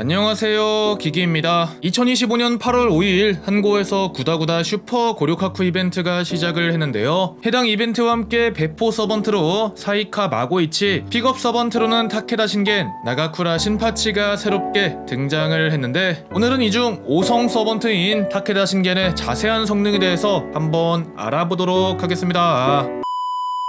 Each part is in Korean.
안녕하세요. 기기입니다. 2025년 8월 5일 한고에서 구다구다 슈퍼 고료카쿠 이벤트가 시작을 했는데요. 해당 이벤트와 함께 배포 서번트로 사이카 마고이치 픽업 서번트로는 타케다 신겐 나가쿠라 신파치가 새롭게 등장을 했는데 오늘은 이 중 5성 서번트인 타케다 신겐의 자세한 성능에 대해서 한번 알아보도록 하겠습니다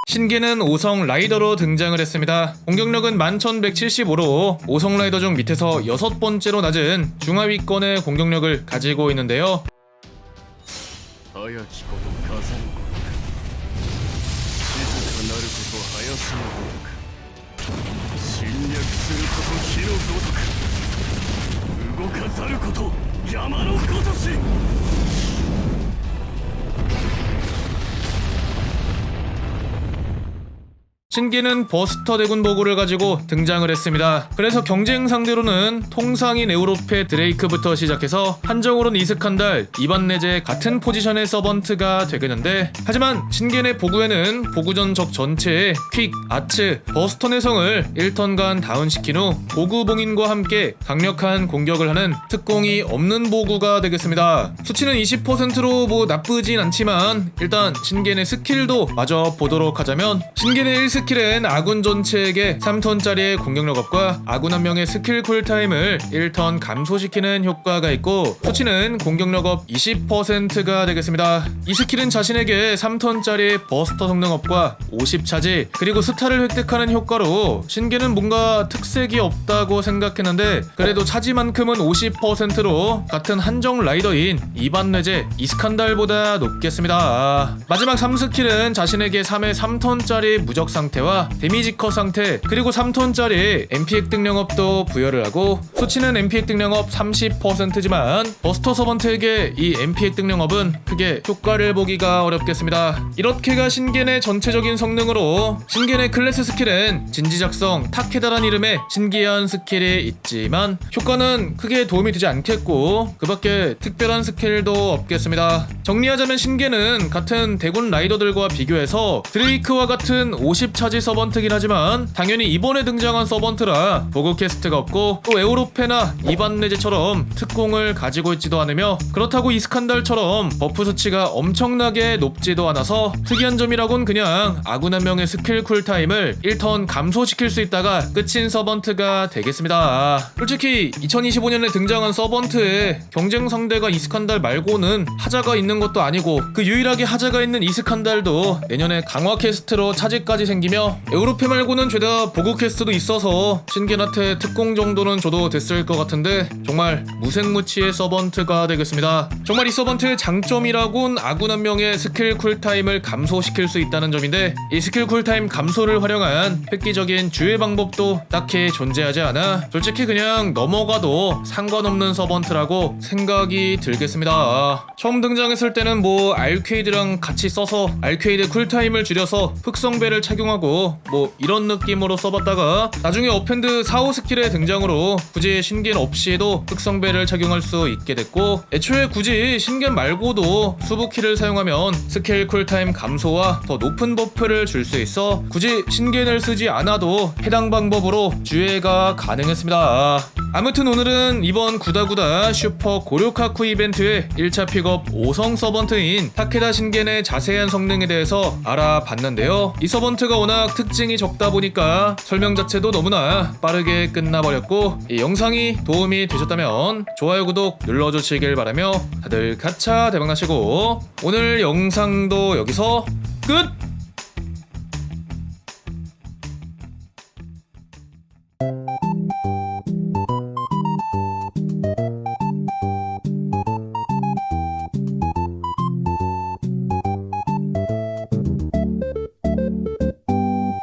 신기는 5성 라이더로 등장을 했습니다. 공격력은 1175로 5성 라이더 중 밑에서 여섯 번째로 낮은 중하위권의 공격력을 가지고 있는데요. 신기는 버스터 대군 보고를 가지고 등장을 했습니다. 그래서 경쟁 상대로는 통상인 에우로페 드레이크부터 시작해서 한정으로는 이스칸달, 이반네제 같은 포지션의 서번트가 되겠는데 하지만 신겐의 보구에는 보구전 적 전체에 퀵, 아츠, 버스터 내성을 1턴간 다운시킨 후 보구 봉인과 함께 강력한 공격을 하는 특공이 없는 보구가 되겠습니다. 수치는 20%로 뭐 나쁘진 않지만 일단 신겐의 스킬도 마저 보도록 하자면 신겐의 1스킬 은 아군 전체에게 3턴짜리의 공격력 업과 아군 한 명의 스킬 쿨타임을 1턴 감소시키는 효과가 있고 수치는 공격력 업 20%가 되겠습니다. 이 스킬은 자신에게 3턴짜리 버스터 성능 업과 50차지 그리고 스타를 획득하는 효과로 신개는 뭔가 특색이 없다고 생각했는데 그래도 차지만큼은 50%로 같은 한정 라이더인 이반네제 이스칸달보다 높겠습니다. 마지막 3스킬은 자신에게 3의 3턴짜리 무적 상 태와 데미지 컷 상태 그리고 3턴짜리 MP 획득 영업도 부여를 하고 수치는 MP 획득 영업 30%지만 버스터 서번트에게 이 MP 획득 영업은 크게 효과를 보기가 어렵겠습니다. 이렇게가 신겐의 전체적인 성능으로 신겐의 클래스 스킬은 진지 작성 타케다란 이름의 신기한 스킬이 있지만 효과는 크게 도움이 되지 않겠고 그 밖에 특별한 스킬도 없겠습니다. 정리하자면 신겐은 같은 대군 라이더들과 비교해서 드레이크와 같은 50 차지 서번트긴 하지만 당연히 이번에 등장한 서번트라 보그 캐스트가 없고 또 에우로페나 이반네제처럼 특공을 가지고 있지도 않으며 그렇다고 이스칸달처럼 버프 수치가 엄청나게 높지도 않아서 특이한 점이라곤 그냥 아군 한 명의 스킬 쿨타임을 1턴 감소시킬 수 있다가 끝인 서번트가 되겠습니다. 솔직히 2025년에 등장한 서번트에 경쟁 상대가 이스칸달 말고는 하자가 있는 것도 아니고 그 유일하게 하자가 있는 이스칸달도 내년에 강화 캐스트로 차지까지 생 기며 에우로페 말고는 죄다 보고 캐스트도 있어서 신겐한테 특공 정도는 줘도 됐을 것 같은데 정말 무색무취의 서번트가 되겠습니다. 정말 이 서번트의 장점이라곤 아군 한 명의 스킬 쿨타임을 감소시킬 수 있다는 점인데 이 스킬 쿨타임 감소를 활용한 획기적인 주의 방법도 딱히 존재하지 않아 솔직히 그냥 넘어가도 상관없는 서번트라고 생각이 들겠습니다. 처음 등장했을 때는 뭐 알케이드랑 같이 써서 알케이드 쿨타임을 줄여서 흑성배를 착용하고 뭐 이런 느낌으로 써봤다가 나중에 어펜드 4, 5 스킬의 등장으로 굳이 신겐 없이도 흑성배를 착용할 수 있게 됐고 애초에 굳이 신겐 말고도 수부키를 사용하면 스킬 쿨타임 감소와 더 높은 버프를 줄 수 있어 굳이 신겐을 쓰지 않아도 해당 방법으로 주회가 가능했습니다. 아무튼 오늘은 이번 구다구다 슈퍼 고료카쿠 이벤트의 1차 픽업 5성 서번트인 타케다 신겐의 자세한 성능에 대해서 알아봤는데요. 이 서번트가 워낙 특징이 적다 보니까 설명 자체도 너무나 빠르게 끝나버렸고 이 영상이 도움이 되셨다면 좋아요 구독 눌러주시길 바라며 다들 가차 대박나시고 오늘 영상도 여기서 끝!